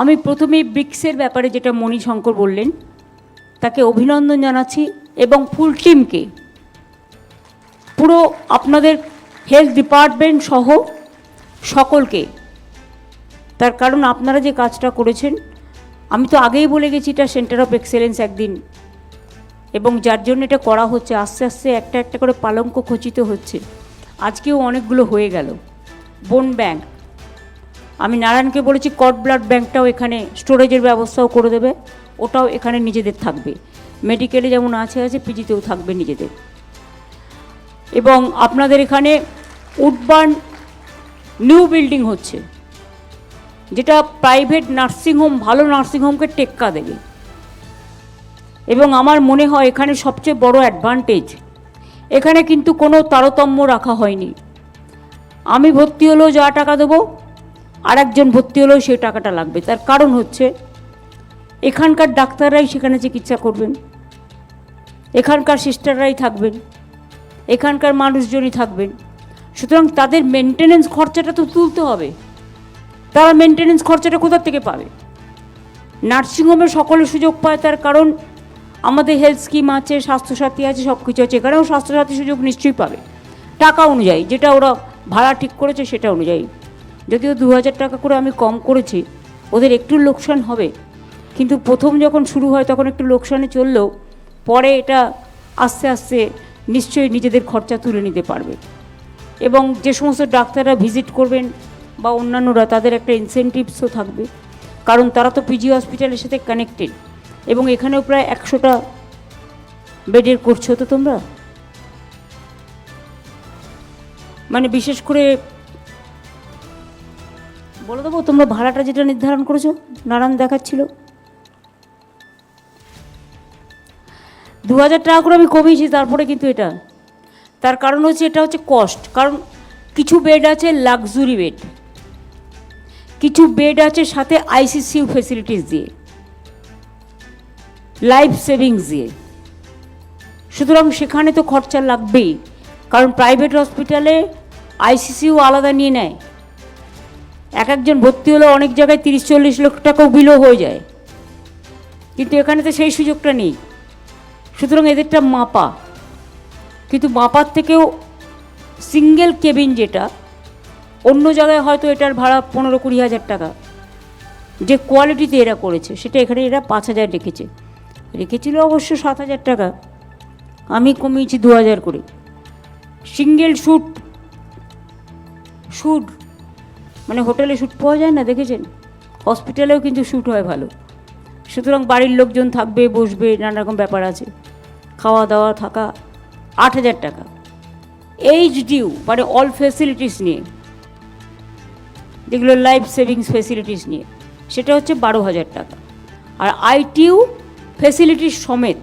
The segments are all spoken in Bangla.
আমি প্রথমেই ব্রিক্সের ব্যাপারে যেটা মণিশঙ্কর বললেন, তাকে অভিনন্দন জানাচ্ছি এবং ফুল টিমকে। পুরো আপনাদের হেলথ ডিপার্টমেন্ট সহ সকলকে, তার কারণ আপনারা যে কাজটা করেছেন, আমি তো আগেই বলে গেছি এটা সেন্টার অফ এক্সেলেন্স একদিন, এবং যার জন্য এটা করা হচ্ছে, আস্তে আস্তে একটা একটা করে পালঙ্ক খচিত হচ্ছে। আজকেও অনেকগুলো হয়ে গেল। বোন ব্যাংক আমি নারায়ণকে বলেছি কট ব্লাড ব্যাংকটাও এখানে স্টোরেজের ব্যবস্থাও করে দেবে, ওটাও এখানে নিজেদের থাকবে। মেডিকেলে যেমন আছে আছে, পিজিতেও থাকবে নিজেদের। এবং আপনাদের এখানে উডবার্ন নিউ বিল্ডিং হচ্ছে, যেটা প্রাইভেট নার্সিংহোম ভালো নার্সিংহোমকে টেক্কা দেবে। এবং আমার মনে হয় এখানে সবচেয়ে বড় অ্যাডভান্টেজ, এখানে কিন্তু কোনো তারতম্য রাখা হয়নি। আমি ভর্তি হলেও যা টাকা দেবো আর একজন ভর্তি হলেও সেই টাকাটা লাগবে। তার কারণ হচ্ছে, এখানকার ডাক্তাররাই সেখানে চিকিৎসা করবেন। এখানকার সিস্টাররাই থাকবেন। এখানকার মানুষজনই থাকবেন। সুতরাং তাদের মেনটেনেন্স খরচাটা তো তুলতে হবে। তারা মেনটেনেন্স খরচাটা কোথা থেকে পাবে? নার্সিংহোমে সকলে সুযোগ পায় তার কারণ, আমাদের হেলথ স্কিম আছে, স্বাস্থ্যসাথী আছে সব কিছু আছে। এখানেও স্বাস্থ্যসাথী সুযোগ নিশ্চয়ই পাবে। টাকা অনুযায়ী, যেটা ওরা ভাড়া ঠিক করেছে সেটা অনুযায়ী। যদিও দু হাজার টাকা করে আমি কম করেছি, ওদের একটু লোকসান হবে। কিন্তু প্রথম যখন শুরু হয়, তখন একটু লোকসানে চললেও পরে এটা আস্তে আস্তে নিশ্চয়ই নিজেদের খরচা তুলে নিতে পারবে। এবং যে সমস্ত ডাক্তাররা ভিজিট করবেন বা অন্যান্যরা, তাদের একটা ইনসেন্টিভসও থাকবে। কারণ তারা তো পিজি হসপিটালের সাথে কানেক্টেড এবং এখানেও প্রায় একশোটা বেডের করছ তো তোমরা? মানে বিশেষ করে বলে দেবো, তোমরা ভাড়াটা যেটা নির্ধারণ করেছ, নারায়ণ দেখাচ্ছিল। দু হাজার টাকা করে আমি কমিয়েছি, তারপরে কিন্তু এটা। তার কারণ হচ্ছে, এটা হচ্ছে কস্ট কারণ কিছু বেড আছে লাক্সুরি বেড কিছু বেড আছে সাথে আইসিসিউ ফেসিলিটিস দিয়ে। লাইফ সেভিংস দিয়ে। সুতরাং সেখানে তো খরচা লাগবেই, কারণ প্রাইভেট হসপিটালে আইসিসিউ আলাদা নিয়ে নেয়। এক একজন ভর্তি হলে অনেক জায়গায় তিরিশ চল্লিশ লক্ষ টাকাও বিলও হয়ে যায়। কিন্তু এখানে তো সেই সুযোগটা নেই। সুতরাং এদেরটা মাপা। কিন্তু মাপার থেকেও সিঙ্গেল কেবিন যেটা, অন্য জায়গায় হয়তো এটার ভাড়া পনেরো কুড়ি হাজার টাকা। যে কোয়ালিটিতে এরা করেছে, সেটা এখানে এরা পাঁচ হাজার রেখেছে। রেখেছিল অবশ্য সাত হাজার টাকা। আমি কমিয়েছি দু হাজার করে। সিঙ্গেল শ্যুট শ্যুট মানে হোটেলে শ্যুট পাওয়া যায় না, দেখেছেন? হসপিটালেও কিন্তু শ্যুট হয় ভালো। সুতরাং বাড়ির লোকজন থাকবে, বসবে, নানা রকম ব্যাপার আছে। খাওয়া দাওয়া থাকা আট হাজার টাকা। এইচ ডিউ মানে অল ফেসিলিটিস নিয়ে। যেগুলো লাইফ সেভিংস ফেসিলিটিস নিয়ে। সেটা হচ্ছে বারো হাজার টাকা। আর আইটিউ ফেসিলিটিস সমেত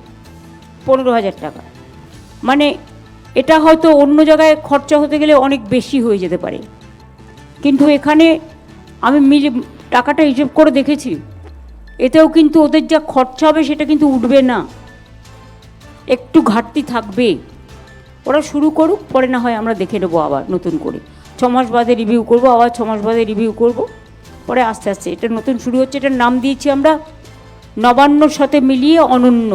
পনেরো হাজার টাকা। মানে এটা হয়তো অন্য জায়গায় খরচা হতে গেলে অনেক বেশি হয়ে যেতে পারে। কিন্তু এখানে আমি মিলে টাকাটা হিসেব করে দেখেছি। এতেও কিন্তু ওদের যা খরচা হবে সেটা কিন্তু উঠবে না। একটু ঘাটতি থাকবে। ওরা শুরু করুক, পরে না হয় আমরা দেখে নেব আবার নতুন করে। ছমাস বাদে রিভিউ করব, আবার ছমাস বাদে রিভিউ করব। পরে আস্তে আস্তে, এটা নতুন শুরু হচ্ছে, এটার নাম দিয়েছি আমরা নবান্নর সাথে মিলিয়ে অনন্য।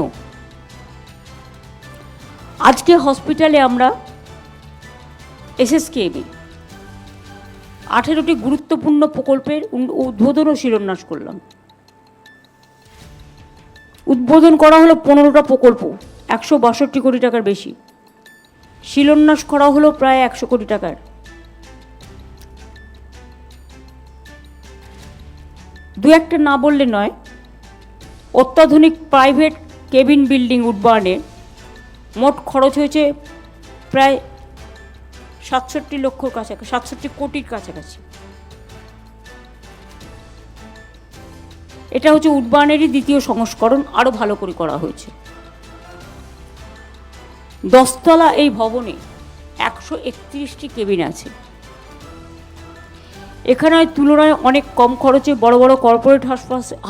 আজকে হসপিটালে আমরা এসএসকেবি আঠেরোটি গুরুত্বপূর্ণ প্রকল্পের উদ্বোধন ও শিলান্যাস করলাম। উদ্বোধন করা হলো পনেরোটা প্রকল্প, একশো বাষট্টি কোটি টাকার বেশি। শিলান্যাস করা হলো প্রায় একশো কোটি টাকার। দু একটা না বললে নয়, অত্যাধুনিক প্রাইভেট কেবিন বিল্ডিং উডবার্নে মোট খরচ হয়েছে প্রায় সাতষট্টি লক্ষর কাছাকাছি, সাতষট্টি কোটির কাছাকাছি। এটা হচ্ছে উডবার্নেরই দ্বিতীয় সংস্করণ আরও ভালো করে করা হয়েছে। দশতলা এই ভবনে একশো একত্রিশটি কেবিন আছে। এখানে তুলনায় অনেক কম খরচে বড় বড় কর্পোরেট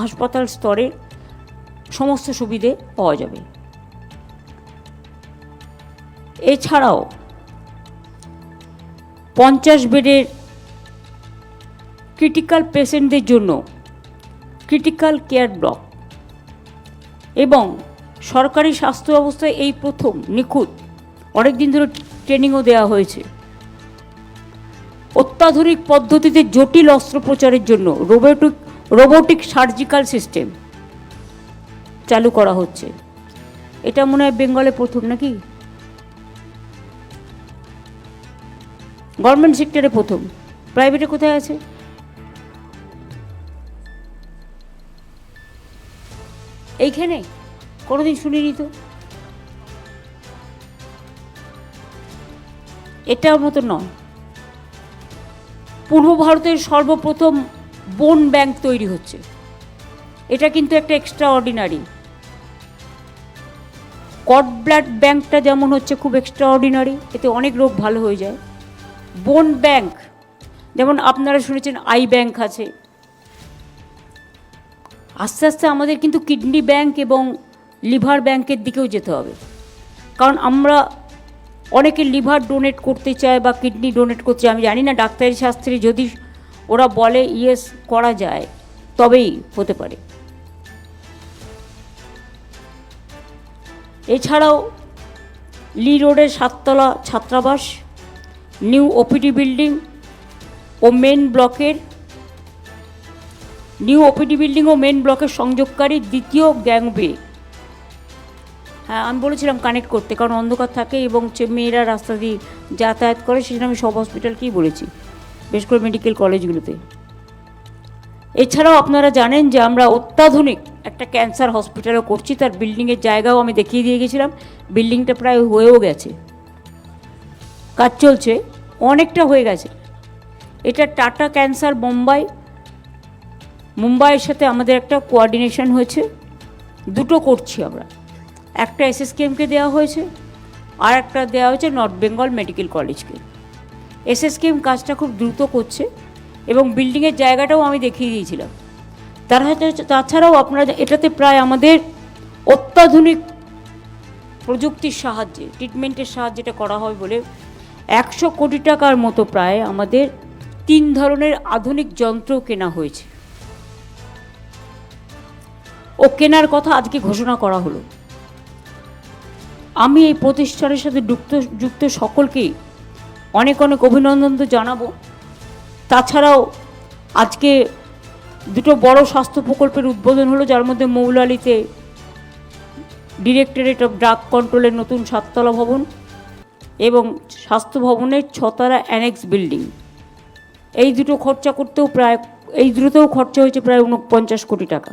হাসপাতাল স্তরে সমস্ত সুবিধে পাওয়া যাবে। এছাড়াও পঞ্চাশ বেডের ক্রিটিক্যাল পেশেন্টদের জন্য ক্রিটিক্যাল কেয়ার ব্লক এবং সরকারি স্বাস্থ্য ব্যবস্থায় এই প্রথম নিখুঁত, অনেক দিন ধরে ট্রেনিংও দেওয়া হয়েছে। অত্যাধুনিক পদ্ধতিতে জটিল অস্ত্রোপচারের জন্য রোবোটিক রোবোটিক সার্জিক্যাল সিস্টেম চালু করা হচ্ছে। এটা মনে হয় বেঙ্গলে প্রথম নাকি? গভর্নমেন্ট সেক্টরে প্রথম। প্রাইভেটে কোথায় আছে? এইখানে? কোনোদিন শুনিনি তো? এটার মতো নয়। পূর্ব ভারতের সর্বপ্রথম বোন ব্যাংক তৈরি হচ্ছে। এটা কিন্তু একটা এক্সট্রা অর্ডিনারি কট ব্লাড ব্যাংকটা যেমন হচ্ছে, খুব এক্সট্রা অর্ডিনারি এতে অনেক রোগ ভালো হয়ে যায়। বোন ব্যাংক। যেমন আপনারা শুনেছেন আই ব্যাংক আছে। আস্তে আস্তে আমাদের কিন্তু কিডনি ব্যাংক এবং লিভার ব্যাংকের দিকেও যেতে হবে। কারণ আমরা অনেকে লিভার ডোনেট করতে চায় বা কিডনি ডোনেট করতে চায়, আমি জানি না, ডাক্তারি শাস্ত্রে যদি ওরা বলে ইয়েস করা যায়, তবেই হতে পারে। এছাড়াও লি রোডের সাততলা ছাত্রাবাস নিউ ওপিডি বিল্ডিং ও মেন ব্লকের নিউ ওপিডি বিল্ডিং ও মেন ব্লকের সংযোগকারী দ্বিতীয় গ্যাংওয়ে হ্যাঁ আমি বলেছিলাম কানেক্ট করতে, কারণ অন্ধকার থাকে এবং মেয়েরা রাস্তা দিয়ে যাতায়াত করে, সেজন্য আমি সব হসপিটালকেই বলেছি বেশ করে মেডিকেল কলেজগুলোতে এছাড়াও আপনারা জানেন যে আমরা অত্যাধুনিক একটা ক্যান্সার হসপিটালও করছি, তার বিল্ডিংয়ের জায়গাও আমি দেখিয়ে দিয়ে গেছিলাম। বিল্ডিংটা প্রায় হয়েও গেছে। কাজ চলছে, অনেকটা হয়ে গেছে। এটা টাটা ক্যান্সার মুম্বাই মুম্বাইয়ের সাথে আমাদের একটা কোয়ার্ডিনেশন হয়েছে। দুটো করছি আমরা। একটা এসএসকেএমকে দেওয়া হয়েছে, আর একটা দেওয়া হয়েছে নর্থ বেঙ্গল মেডিকেল কলেজকে। এসএসকেএম কাজটা খুব দ্রুত করছে এবং বিল্ডিংয়ের জায়গাটাও আমি দেখিয়ে দিয়েছিলাম। তার তাছাড়াও আপনারা এটাতে প্রায় আমাদের অত্যাধুনিক প্রযুক্তির সাহায্যে ট্রিটমেন্টের সাহায্যে এটা করা হয় বলে একশো কোটি টাকার মতো প্রায় আমাদের তিন ধরনের আধুনিক যন্ত্র কেনা হয়েছে। ও কেনার কথা আজকে ঘোষণা করা হলো। আমি এই প্রতিষ্ঠানের সাথে যুক্ত যুক্ত সকলকেই অনেক অনেক অভিনন্দন তো জানাব। তাছাড়াও আজকে দুটো বড় স্বাস্থ্য প্রকল্পের উদ্বোধন হলো, যার মধ্যে মৌলালিতে ডিরেক্টরেট অফ ড্রাগ কন্ট্রোলের নতুন সাততলা ভবন এবং স্বাস্থ্য ভবনের ছতারা অ্যানেক্স বিল্ডিং। এই দুটো খরচা করতেও প্রায়, এই দুটোতেও খরচা হয়েছে প্রায় উনপঞ্চাশ কোটি টাকা।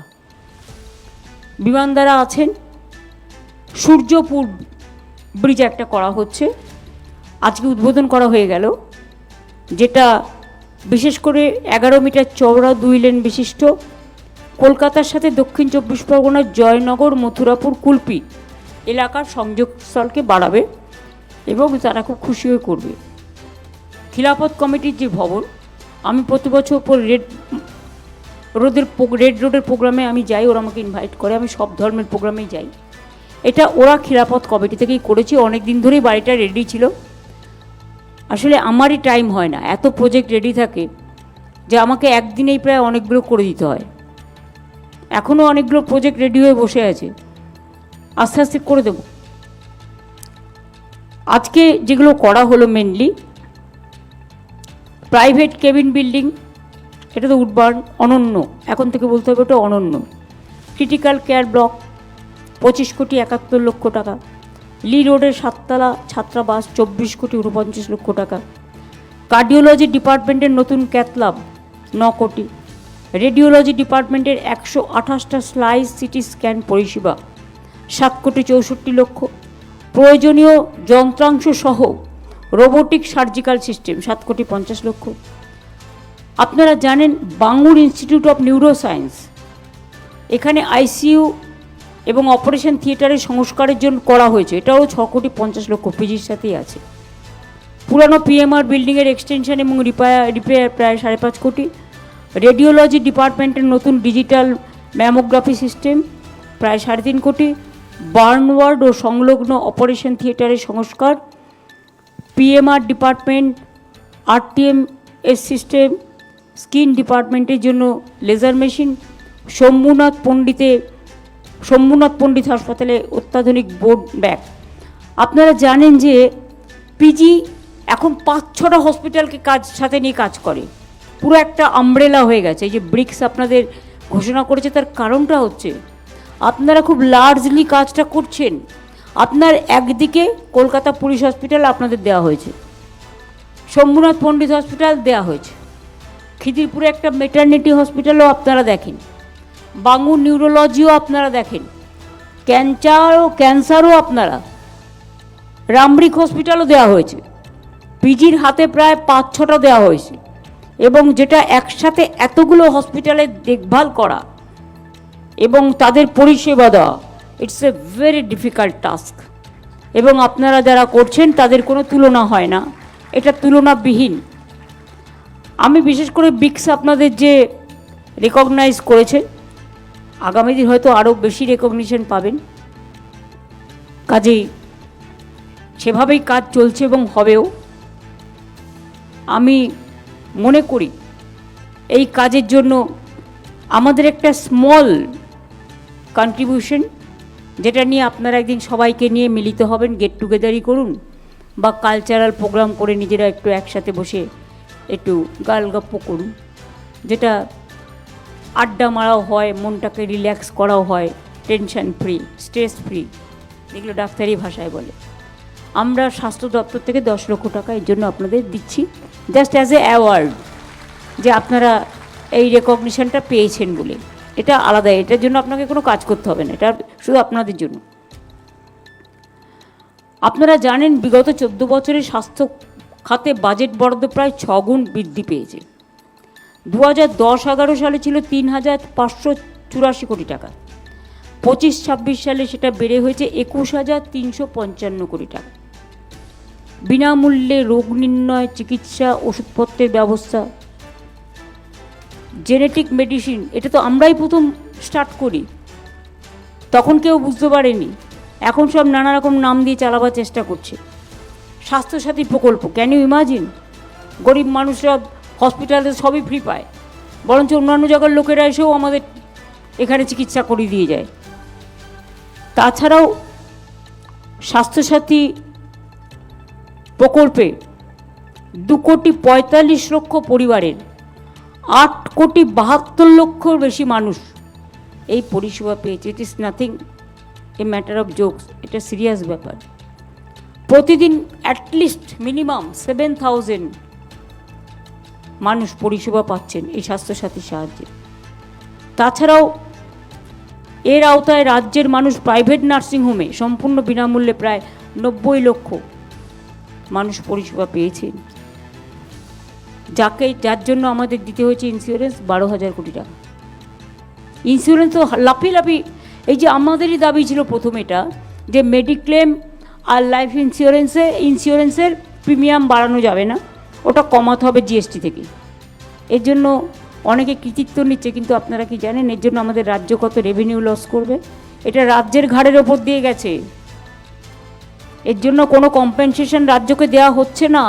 বিমানদারা আছেন। সূর্যপুর ব্রিজ একটা করা হচ্ছে। আজকে উদ্বোধন করা হয়ে গেল, যেটা বিশেষ করে এগারো মিটার চওড়া দুই লেন বিশিষ্ট। কলকাতার সাথে দক্ষিণ চব্বিশ পরগনার জয়নগর, মথুরাপুর, কুলপি এলাকার সংযোগস্থলকে বাড়াবে। এবং তারা খুব খুশি হয়ে করবে। খিলাফত কমিটির যে ভবন, আমি প্রতি বছর পর রেড, রোদের রেড রোডের প্রোগ্রামে আমি যাই, ওরা আমাকে ইনভাইট করে, আমি সব ধর্মের প্রোগ্রামেই যাই। এটা ওরা খিলাফত কমিটি থেকেই করেছি অনেক দিন ধরেই বাড়িটা রেডি ছিল। আসলে আমারই টাইম হয় না, এত প্রজেক্ট রেডি থাকে যে আমাকে একদিনেই প্রায় অনেকগুলো করে দিতে হয়। এখনও অনেকগুলো প্রজেক্ট রেডি হয়ে বসে আছে। আস্তে আস্তে করে দেব। আজকে যেগুলো করা হলো মেনলি প্রাইভেট কেবিন বিল্ডিং এটা তো উডবার্ন অনন্য, এখন থেকে বলতে হবে ওটা অনন্য। ক্রিটিক্যাল কেয়ার ব্লক পঁচিশ কোটি একাত্তর লক্ষ টাকা। লি রোডের সাততলা ছাত্রাবাস চব্বিশ কোটি উনপঞ্চাশ লক্ষ টাকা। কার্ডিওলজি ডিপার্টমেন্টের নতুন ক্যাথলাব ন কোটি। রেডিওলজি ডিপার্টমেন্টের একশো আঠাশটা স্লাইস সিটি স্ক্যান পরিষেবা, সাত কোটি চৌষট্টি লক্ষ। প্রয়োজনীয় যন্ত্রাংশ সহ রোবোটিক সার্জিক্যাল সিস্টেম, সাত কোটি পঞ্চাশ লক্ষ। আপনারা জানেন বাঙ্গুর ইনস্টিটিউট অফ নিউরোসায়েন্স। এখানে আইসিইউ এবং অপারেশন থিয়েটারের সংস্কারের জন্য করা হয়েছে। এটাও ছ কোটি পঞ্চাশ লক্ষ পিজির সাথেই আছে। পুরানো পিএমআর বিল্ডিংয়ের এক্সটেনশন এবং রিপেয়ার রিপেয়ার প্রায় সাড়ে পাঁচ কোটি। রেডিওলজি ডিপার্টমেন্টের নতুন ডিজিটাল ম্যামোগ্রাফি সিস্টেম প্রায় সাড়ে তিন কোটি। বার্ন ওয়ার্ড ও সংলগ্ন অপারেশন থিয়েটারের সংস্কার, PMR department, RTM S system skin ডিপার্টমেন্টের জন্য লেজার মেশিন শম্ভুনাথ পণ্ডিতে শম্ভুনাথ পণ্ডিত হাসপাতালে অত্যাধুনিক বোর্ড ব্যাগ। আপনারা জানেন যে পিজি এখন পাঁচ ছটা হসপিটালকে কাজ, সাথে নিয়ে কাজ করে। পুরো একটা আমব্রেলা হয়ে গেছে। এই যে ব্রিক্স আপনাদের ঘোষণা করেছে, তার কারণটা হচ্ছে আপনারা খুব লার্জলি কাজটা করছেন। আপনার একদিকে কলকাতা পুলিশ হসপিটাল আপনাদের দেওয়া হয়েছে। শম্ভুনাথ পণ্ডিত হসপিটাল দেওয়া হয়েছে। খিদিরপুরে একটা মেটার্নিটি হসপিটালও আপনারা দেখেন। বাঙুর নিউরোলজিও আপনারা দেখেন। ক্যান্সারও ক্যান্সারও আপনারা। রামরিক হসপিটালও দেওয়া হয়েছে। পিজির হাতে প্রায় পাঁচ ছটা দেওয়া হয়েছে। এবং যেটা একসাথে এতগুলো হসপিটালে দেখভাল করা। এবং তাদের পরিষেবা দেওয়া। It's a very difficult task এবং আপনারা যারা করছেন, তাদের কোনো তুলনা হয় না। এটা তুলনাবিহীন। আমি বিশেষ করে বিক্স আপনাদের যে রেকগনাইজ করেছে, আগামী দিন হয়তো আরও বেশি রেকগনিশন পাবেন। কাজেই সেভাবেই কাজ চলছে এবং হবেও। আমি মনে করি, এই কাজের জন্য আমাদের একটা স্মল কন্ট্রিবিউশন যেটা নিয়ে আপনারা একদিন সবাইকে নিয়ে মিলিত হবেন গেট টুগেদারই করুন, বা কালচারাল প্রোগ্রাম করে নিজেরা একটু একসাথে বসে একটু গালগপ্প করুন, যেটা আড্ডা মারাও হয়, মনটাকে রিল্যাক্স করাও হয় টেনশন ফ্রি স্ট্রেস ফ্রি এগুলো ডাক্তারি ভাষায় বলে। আমরা স্বাস্থ্য দপ্তর থেকে দশ লক্ষ টাকা এর জন্য আপনাদের দিচ্ছি জাস্ট অ্যাজ এ অ্যাওয়ার্ড যে আপনারা এই রেকগনিশনটা পেয়েছেন বলে। এটা আলাদা, এটার জন্য আপনাকে কোনো কাজ করতে হবে না, এটা শুধু আপনাদের জন্য। আপনারা জানেন বিগত চোদ্দ বছরে স্বাস্থ্য খাতে বাজেট বরাদ্দ প্রায় ছগুণ বৃদ্ধি পেয়েছে। দু হাজার দশ এগারো সালে ছিল তিন হাজার পাঁচশো চুরাশি কোটি টাকা। পঁচিশ ছাব্বিশ সালে সেটা বেড়ে হয়েছে একুশ হাজার তিনশো পঞ্চান্ন কোটি টাকা। বিনামূল্যে রোগ নির্ণয়, চিকিৎসা, ওষুধপত্রের ব্যবস্থা জেনেটিক মেডিসিন এটা তো আমরাই প্রথম স্টার্ট করি। তখন কেউ বুঝতে পারেনি। এখন সব নানা রকম নাম দিয়ে চালাবার চেষ্টা করছে। স্বাস্থ্যসাথী প্রকল্প ক্যান ইউ ইমাজিন গরিব মানুষরা হসপিটালে সবই ফ্রি পায়। বরঞ্চ অন্যান্য জায়গার লোকেরা এসেও আমাদের এখানে চিকিৎসা করিয়ে দিয়ে যায়। তাছাড়াও স্বাস্থ্যসাথী প্রকল্পে দু কোটি পঁয়তাল্লিশ লক্ষ পরিবারের আট কোটি বাহাত্তর লক্ষর বেশি মানুষ এই পরিষেবা পেয়েছে। It is nothing a matter of jokes এটা সিরিয়াস ব্যাপার। প্রতিদিন অ্যাটলিস্ট মিনিমাম সেভেন থাউজেন্ড মানুষ পরিষেবা পাচ্ছেন এই স্বাস্থ্যসাথীর সাহায্যে। তাছাড়াও এর আওতায় রাজ্যের মানুষ প্রাইভেট নার্সিংহোমে সম্পূর্ণ বিনামূল্যে প্রায় নব্বই লক্ষ মানুষ পরিষেবা পেয়েছেন। যাকে, যার জন্য আমাদের দিতে হয়েছে ইন্স্যুরেন্স বারো হাজার কোটি টাকা। ইন্স্যুরেন্স তো লাফি লাফি এই যে আমাদেরই দাবি ছিল প্রথম এটা, যে মেডিক্লেম আর লাইফ ইন্স্যুরেন্সে ইন্স্যুরেন্সের প্রিমিয়াম বাড়ানো যাবে না, ওটা কমাতে হবে জিএসটি থেকে। এর জন্য অনেকে কৃতিত্ব নিচ্ছে, কিন্তু আপনারা কি জানেন, এর জন্য আমাদের রাজ্য কত রেভিনিউ লস করবে? এটা রাজ্যের ঘাড়ের ওপর দিয়ে গেছে। এর জন্য কোনো কম্পেনসেশন রাজ্যকে দেওয়া হচ্ছে না।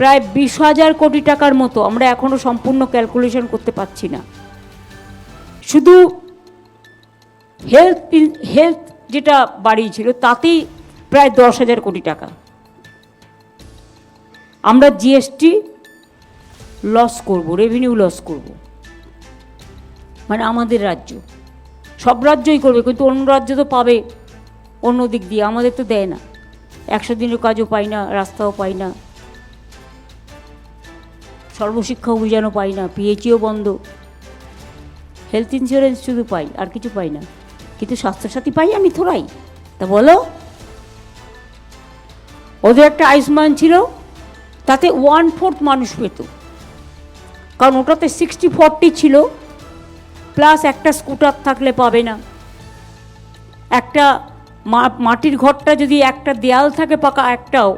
প্রায় বিশ হাজার কোটি টাকার মতো আমরা এখনও সম্পূর্ণ ক্যালকুলেশন করতে পারছি না। শুধু হেলথ হেলথ যেটা বাড়িয়েছিল, তাতেই প্রায় দশ হাজার কোটি টাকা। আমরা জিএসটি লস করব রেভিনিউ লস করব। মানে আমাদের রাজ্য। সব রাজ্যই করবে, কিন্তু অন্য রাজ্য তো পাবে অন্য দিক দিয়ে, আমাদের তো দেয় না। একশো দিনের কাজও পাই না, রাস্তাও পাই না। সর্বশিক্ষা অভিযানও পাই না পিএইচিও বন্ধ। হেলথ ইন্স্যুরেন্স শুধু পাই, আর কিছু পাই না। কিন্তু স্বাস্থ্যসাথী পাই আমি থোড়াই। তা বলো? ওদের একটা আয়ুষ্মান ছিল, তাতে ওয়ান ফোর্থ মানুষ পেত। কারণ ওটাতে সিক্সটি ফোরটি ছিল প্লাস একটা স্কুটার থাকলে পাবে না। একটা মাটির ঘরটা যদি একটা দেয়াল থাকে পাকা, একটাও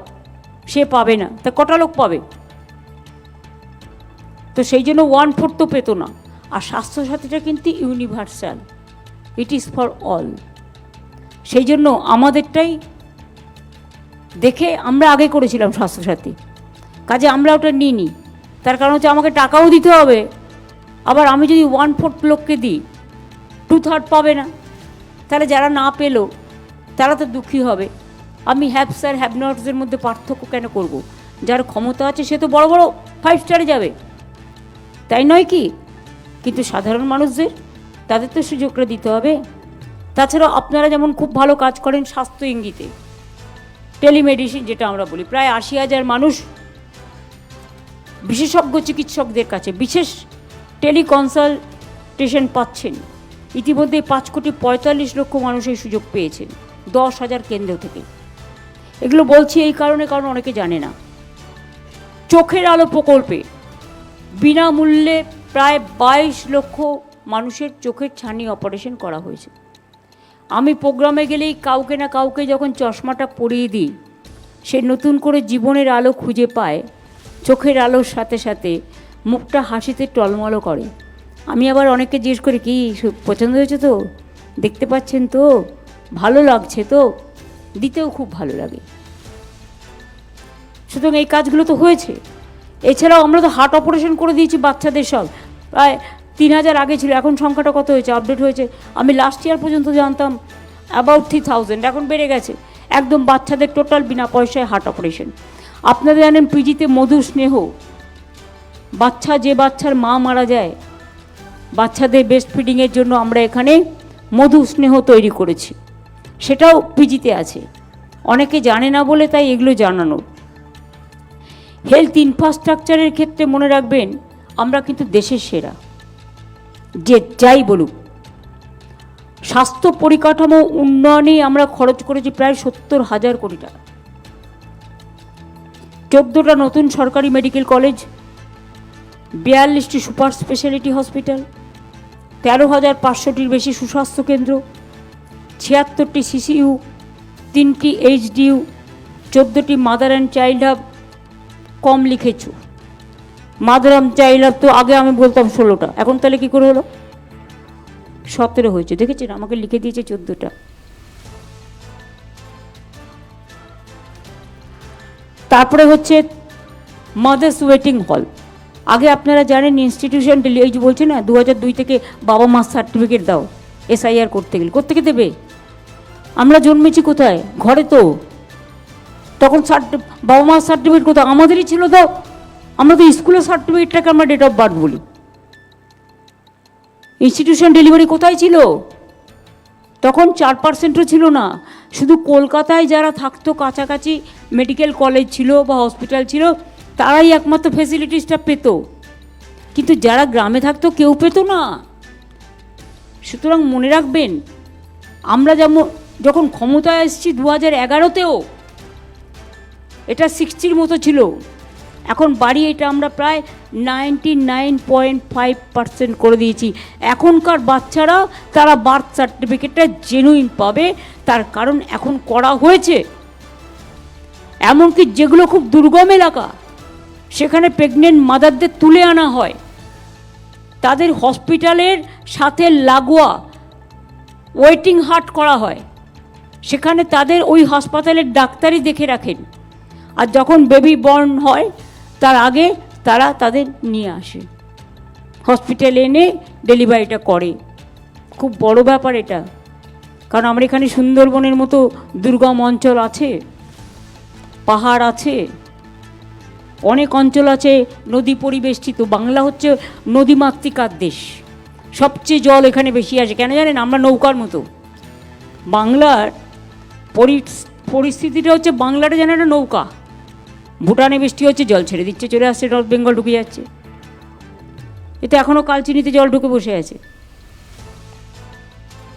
সে পাবে না। তা কটা লোক পাবে? তো সেই জন্য ওয়ান ফোর্থ তো পেতো না। আর স্বাস্থ্যসাথীটা কিন্তু universal it is for all সেই জন্য আমাদেরটাই দেখে আমরা আগে করেছিলাম স্বাস্থ্যসাথী। কাজে আমরা ওটা নিইনি। তার কারণ হচ্ছে আমাকে টাকাও দিতে হবে। আবার আমি যদি ওয়ান ফোর্থ লোককে দিই টু থার্ড পাবে না। তাহলে যারা না পেল, তারা তো দুঃখী হবে। আমি হ্যাভ স্যার হ্যাভ নটসের মধ্যে পার্থক্য কেন করব। যার ক্ষমতা আছে, সে তো বড় বড় ফাইভ স্টারে যাবে। তাই নয় কি? কিন্তু সাধারণ মানুষদের, তাদের তো সুযোগটা দিতে হবে। তাছাড়া আপনারা যেমন খুব ভালো কাজ করেন স্বাস্থ্য ইঙ্গিতে। টেলিমেডিসিন যেটা আমরা বলি, প্রায় আশি হাজার মানুষ বিশেষজ্ঞ চিকিৎসকদের কাছে বিশেষ টেলিকনসালটেশন পাচ্ছেন। ইতিমধ্যে পাঁচ কোটি পঁয়তাল্লিশ লক্ষ মানুষ এই সুযোগ পেয়েছেন, দশ হাজার কেন্দ্র থেকে। এগুলো বলছি এই কারণে, কারণ অনেকে জানে না। চোখের আলো প্রকল্পে বিনামূল্যে প্রায় বাইশ লক্ষ মানুষের চোখের ছানি অপারেশন করা হয়েছে। আমি প্রোগ্রামে গেলেই কাউকে না কাউকে যখন চশমাটা পরিয়ে দিই, সে নতুন করে জীবনের আলো খুঁজে পায়, চোখের আলোর সাথে সাথে মুখটা হাসিতে টলমলো করে। আমি আবার অনেককে জিজ্ঞেস করি, কি পছন্দ হয়েছে তো? দেখতে পাচ্ছেন তো? ভালো লাগছে তো? দিতেও খুব ভালো লাগে। সুতরাং এই কাজগুলো তো হয়েছে। এছাড়াও আমরা তো হার্ট অপারেশন করে দিয়েছি বাচ্চাদের সব। প্রায় তিন হাজার আগে ছিল, এখন সংখ্যাটা কত হয়েছে? আপডেট হয়েছে। আমি লাস্ট ইয়ার পর্যন্ত জানতাম অ্যাবাউট থ্রি থাউজেন্ড এখন বেড়ে গেছে। একদম বাচ্চাদের টোটাল বিনা পয়সায় হার্ট অপারেশন আপনারা জানেন পিজিতে মধু স্নেহ। বাচ্চা যে বাচ্চার মা মারা যায়, বাচ্চাদের বেস্ট ফিডিংয়ের জন্য আমরা এখানে মধু স্নেহ তৈরি করেছি। সেটাও পিজিতে আছে। অনেকে জানে না বলে তাই এগুলো জানানো হেলথ ইনফ্রাস্ট্রাকচারের ক্ষেত্রে মনে রাখবেন, আমরা কিন্তু দেশের সেরা। যে যাই বলুক, স্বাস্থ্য পরিকাঠামো উন্নয়নে আমরা খরচ করেছি প্রায় সত্তর হাজার কোটি টাকা। চোদ্দোটা নতুন সরকারি মেডিকেল কলেজ, বিয়াল্লিশটি সুপার স্পেশালিটি হসপিটাল, তেরো হাজার পাঁচশোটির বেশি সুস্বাস্থ্য কেন্দ্র, ছিয়াত্তরটি সিসিইউ, তিনটি এইচডিইউ, চোদ্দোটি মাদার অ্যান্ড চাইল্ড হাব কম লিখেছ। মাদার অ্যান্ড চাইল্ড হাব তো আগে আমি বলতাম ষোলোটা, এখন তাহলে কী করে হলো? সতেরো হয়েছে, দেখেছেন? আমাকে লিখে দিয়েছে চোদ্দোটা। তারপরে হচ্ছে মাদার্স ওয়েটিং হল আগে আপনারা জানেন ইনস্টিটিউশন এই যে বলছে না দু হাজার দুই থেকে বাবা মার সার্টিফিকেট দাও এসআইআর করতে গেলে। কোথেকে দেবে? আমরা জন্মেছি কোথায়? ঘরে তো। তখন বাবা মার সার্টিফিকেট কোথায়? আমাদেরই ছিল তো। আমরা তো স্কুলের সার্টিফিকেটটাকে আমরা ডেট অফ বার্থ বলি। ইনস্টিটিউশন ডেলিভারি কোথায় ছিল? তখন চার পার্সেন্টও ছিল না। শুধু কলকাতায় যারা থাকতো, কাছাকাছি মেডিকেল কলেজ ছিল বা হসপিটাল ছিল, তারাই একমাত্র ফেসিলিটিসটা পেত। কিন্তু যারা গ্রামে থাকতো, কেউ পেতো না। সুতরাং মনে রাখবেন, আমরা যেমন, যখন ক্ষমতায় এসেছি দু হাজার এগারোতেও এটা সিক্সটির মতো ছিল। এখন বাড়ি এটা আমরা প্রায় ninety nine point five percent করে দিয়েছি। এখনকার বাচ্চারা তারা বার্থ সার্টিফিকেটটা জেনুইন পাবে, তার কারণ এখন করা হয়েছে। এমনকি যেগুলো খুব দুর্গম এলাকা, সেখানে প্রেগনেন্ট মাদারদের তুলে আনা হয়। তাদের হসপিটালের সাথে লাগোয়া ওয়েটিং হার্ট করা হয়। সেখানে তাদের ওই হাসপাতালের ডাক্তারই দেখে রাখেন। আর যখন বেবি বর্ন হয়, তার আগে তারা তাদের নিয়ে আসে। হসপিটালে এনে ডেলিভারিটা করে। খুব বড় ব্যাপার এটা। কারণ আমার এখানে সুন্দরবনের মতো দুর্গম অঞ্চল আছে, পাহাড় আছে, অনেক অঞ্চল আছে, নদী পরিবেষ্টিত। বাংলা হচ্ছে নদীমাতৃকার দেশ। সবচেয়ে জল এখানে বেশি আসে। কেন জানেন? আমরা নৌকার মতো। বাংলার পরি- পরিস্থিতিটা হচ্ছে বাংলাটা যেন একটা নৌকা। ভুটানে বৃষ্টি হচ্ছে, জল ছেড়ে দিচ্ছে, চলে আসছে, নর্থ বেঙ্গল ঢুকে যাচ্ছে। এতে এখনও কালচিনিতে জল ঢুকে বসে আছে।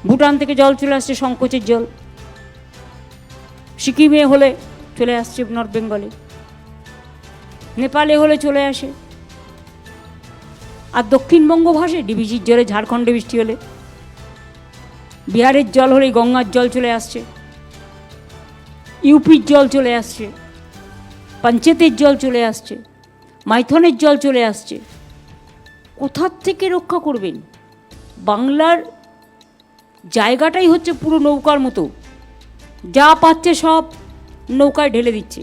ভুটান থেকে জল চলে আসছে, সংকোচের জল। সিকিমে হলে চলে আসছে, নর্থ বেঙ্গলে। নেপালে হলে চলে আসে। আর দক্ষিণবঙ্গ ভাসে ডিবিজির জলে, ঝাড়খণ্ডে বৃষ্টি হলে। বিহারের জল হলে গঙ্গার জল চলে আসছে। ইউপির জল চলে আসছে। পঞ্চায়েতের জল চলে আসছে, মাইথনের জল চলে আসছে। কোথার থেকে রক্ষা করবেন? বাংলার জায়গাটাই হচ্ছে পুরো নৌকার মতো। যা পাচ্ছে সব নৌকায় ঢেলে দিচ্ছে।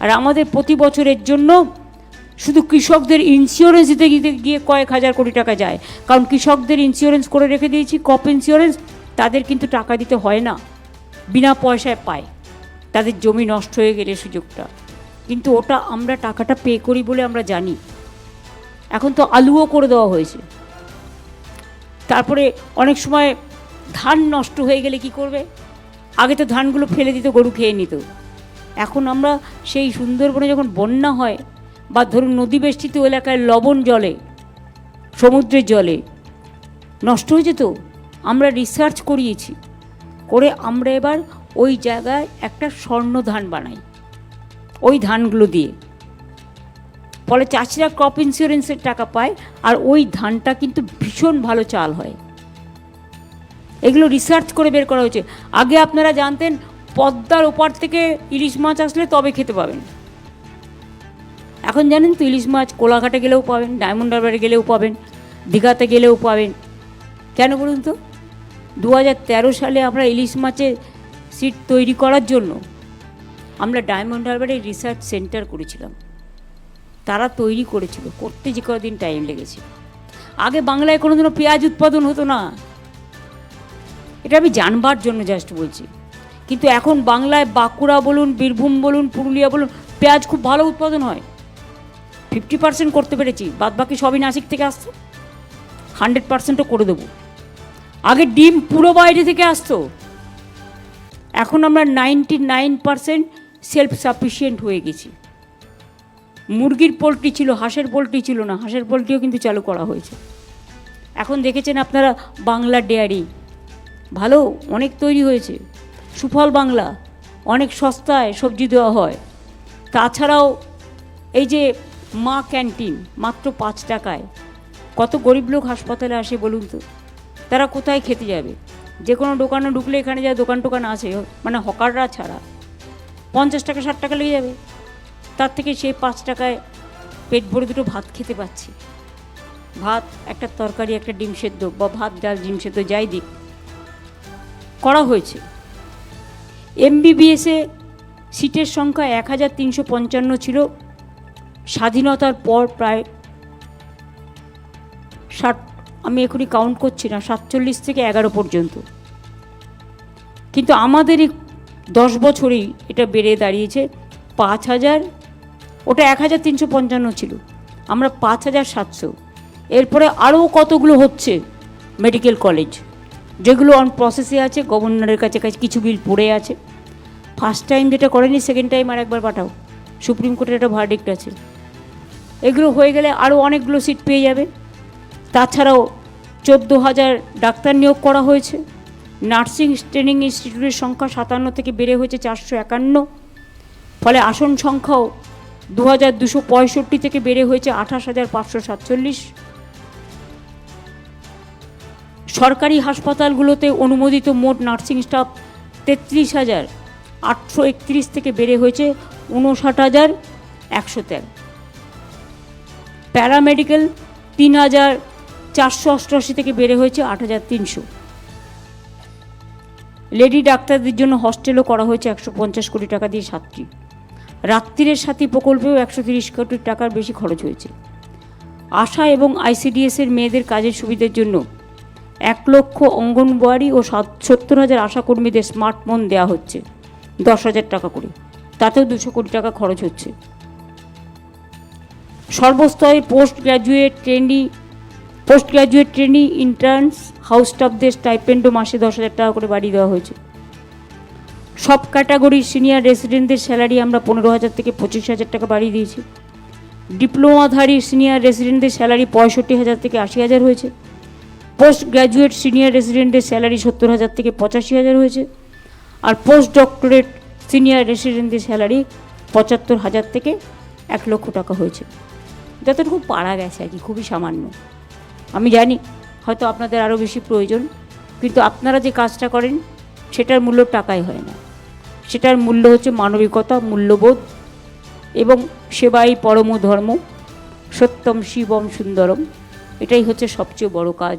আর আমাদের প্রতি বছরের জন্য শুধু কৃষকদের ইন্স্যুরেন্স দিতে গিয়ে কয়েক হাজার কোটি টাকা যায়। কারণ কৃষকদের ইন্স্যুরেন্স করে রেখে দিয়েছি কপ ইন্স্যুরেন্স তাদের কিন্তু টাকা দিতে হয় না। বিনা পয়সায় পায়। তাদের জমি নষ্ট হয়ে গেলে সুযোগটা। কিন্তু ওটা আমরা টাকাটা পে করি বলে আমরা জানি। এখন তো আলুও করে দেওয়া হয়েছে। তারপরে অনেক সময় ধান নষ্ট হয়ে গেলে কি করবে? আগে তো ধানগুলো ফেলে দিত, গরু খেয়ে নিত। এখন আমরা সেই সুন্দরবনে যখন বন্যা হয় বা ধরুন নদী বেষ্টিত এলাকায় লবণ জলে, সমুদ্রের জলে, নষ্ট হয়ে যেত আমরা রিসার্চ করিয়েছি। করে আমরা এবার ওই জায়গায় একটা স্বর্ণ ধান বানাই, ওই ধানগুলো দিয়ে। ফলে চাষিরা ক্রপ ইন্স্যুরেন্সের টাকা পায় আর ওই ধানটা কিন্তু ভীষণ ভালো চাল হয়। এগুলো রিসার্চ করে বের করা হয়েছে। আগে আপনারা জানতেন, পদ্মার ওপার থেকে ইলিশ মাছ আসলে তবে খেতে পাবেন। এখন জানেন তো ইলিশ মাছ কোলাঘাটে গেলেও পাবেন, ডায়মন্ড হারবারে গেলেও পাবেন, দীঘাতে গেলেও পাবেন। কেন বলুন তো? দু হাজার তেরো সালে আমরা ইলিশ মাছের সিট তৈরি করার জন্য আমরা ডায়মন্ড হারবারে রিসার্চ সেন্টার করেছিলাম। তারা তৈরি করেছিল, করতে যে কদিন টাইম লেগেছে। আগে বাংলায় কোনোদিনও পেঁয়াজ উৎপাদন হতো না। এটা আমি জানবার জন্য জাস্ট বলছি। কিন্তু এখন বাংলায় বাঁকুড়া বলুন, বীরভূম বলুন, পুরুলিয়া বলুন, পেঁয়াজ খুব ভালো উৎপাদন হয়। ফিফটি পার্সেন্ট করতে পেরেছি বাদ বাকি সবই নাসিক থেকে আসতো হান্ড্রেড পার্সেন্টও করে দেবো। আগে ডিম পুরো বাইরে থেকে আসতো। এখন আমরা ninety nine percent self sufficient হয়ে গেছি। মুরগির পোলট্রি ছিল, হাঁসের পোলট্রি ছিল না, হাঁসের পোলট্রিও কিন্তু চালু করা হয়েছে। এখন দেখেছেন আপনারা বাংলা ডেয়ারি, ভালো অনেক তৈরি হয়েছে, সুফল বাংলা, অনেক সস্তায় সবজি দেওয়া হয়। তাছাড়াও এই যে মা ক্যান্টিন, মাত্র পাঁচ টাকায়, কত গরিব লোক হাসপাতালে আসে বলুন তো, তারা কোথায় খেতে যাবে? যে কোনো দোকানে ঢুকলে এখানে যা দোকান টোকান আছে মানে হকাররা ছাড়া। পঞ্চাশ টাকা, ষাট টাকা লেগে যাবে। তার থেকে সেই পাঁচ টাকায় পেট ভরে দুটো ভাত খেতে পাচ্ছি। ভাত, একটা তরকারি, একটা ডিম সেদ্ধ বা ভাত, ডাল, ডিম সেদ্ধ, যাই দিক। করা হয়েছে। এমবিবিএসে সিটের সংখ্যা এক হাজার তিনশো পঞ্চান্ন ছিল। স্বাধীনতার পর প্রায় ষাট আমি এখনই কাউন্ট করছি না, সাতচল্লিশ থেকে এগারো পর্যন্ত। কিন্তু আমাদের এই দশ বছরেই এটা বেড়ে দাঁড়িয়েছে, পাঁচ হাজার, ওটা এক হাজার তিনশো পঞ্চান্ন ছিল, আমরা পাঁচ হাজার সাতশো। এরপরে আরও কতগুলো হচ্ছে মেডিকেল কলেজ যেগুলো অন প্রসেসে আছে গভর্নরের কাছে কাছে কিছু বিল পড়ে আছে। ফার্স্ট টাইম যেটা করেনি সেকেন্ড টাইম আর একবার পাঠাও, সুপ্রিম কোর্টের একটা ভার্ডিক্ট আছে। এগুলো হয়ে গেলে আরও অনেকগুলো সিট পেয়ে যাবে। তাছাড়াও চোদ্দ হাজার ডাক্তার নিয়োগ করা হয়েছে। নার্সিং ট্রেনিং ইনস্টিটিউটের সংখ্যা সাতান্ন থেকে বেড়ে হয়েছে চারশো একান্ন। ফলে আসন সংখ্যাও দু হাজার দুশো পঁয়ষট্টি থেকে বেড়ে হয়েছে আঠাশ হাজার পাঁচশো সাতচল্লিশ। সরকারি হাসপাতালগুলোতে অনুমোদিত মোট নার্সিং স্টাফ তেত্রিশ হাজার আটশো একত্রিশ থেকে বেড়ে হয়েছে উনষাট হাজার একশো তেরো। প্যারামেডিক্যাল তিন হাজার চারশো অষ্টআশি থেকে বেড়ে হয়েছে আট হাজার তিনশো। লেডি ডাক্তারদের জন্য হস্টেলও করা হয়েছে একশো পঞ্চাশ কোটি টাকা দিয়ে সাতটি। রাত্রিরের সাথী প্রকল্পেও একশো তিরিশ কোটি টাকার বেশি খরচ হয়েছে। আশা এবং আইসিডিএসের মেয়েদের কাজের সুবিধার জন্য এক লক্ষ অঙ্গনওয়াড়ি ও সাত- সত্তর হাজার আশাকর্মীদের স্মার্টফোন দেওয়া হচ্ছে দশ হাজার টাকা করে। তাতেও দুশো কোটি টাকা খরচ হচ্ছে। সর্বস্তরে post graduate trainee post graduate trainee interns house স্টাফদের স্টাইপেন্ডও মাসে দশ হাজার টাকা করে বাড়িয়ে দেওয়া হয়েছে। সব ক্যাটাগরির সিনিয়র রেসিডেন্টদের স্যালারি আমরা পনেরো হাজার থেকে পঁচিশ হাজার টাকা বাড়িয়ে দিয়েছি। ডিপ্লোমাধারী সিনিয়র রেসিডেন্টদের স্যালারি পঁয়ষট্টি হাজার থেকে আশি হাজার হয়েছে। পোস্ট গ্র্যাজুয়েট সিনিয়র রেসিডেন্টদের স্যালারি সত্তর হাজার থেকে পঁচাশি হাজার হয়েছে। আর পোস্ট ডক্টরেট সিনিয়র রেসিডেন্টদের স্যালারি পঁচাত্তর হাজার থেকে এক লক্ষ টাকা হয়েছে। যতটুকু পারা গেছে আর কি, খুবই সামান্য। আমি জানি হয়তো আপনাদের আরও বেশি প্রয়োজন, কিন্তু আপনারা যে কাজটা করেন, সেটার মূল্য টাকায় হয় না। সেটার মূল্য হচ্ছে মানবিকতা, মূল্যবোধ এবং সেবাই পরম ধর্ম, সত্যম শিবম সুন্দরম। এটাই হচ্ছে সবচেয়ে বড় কাজ।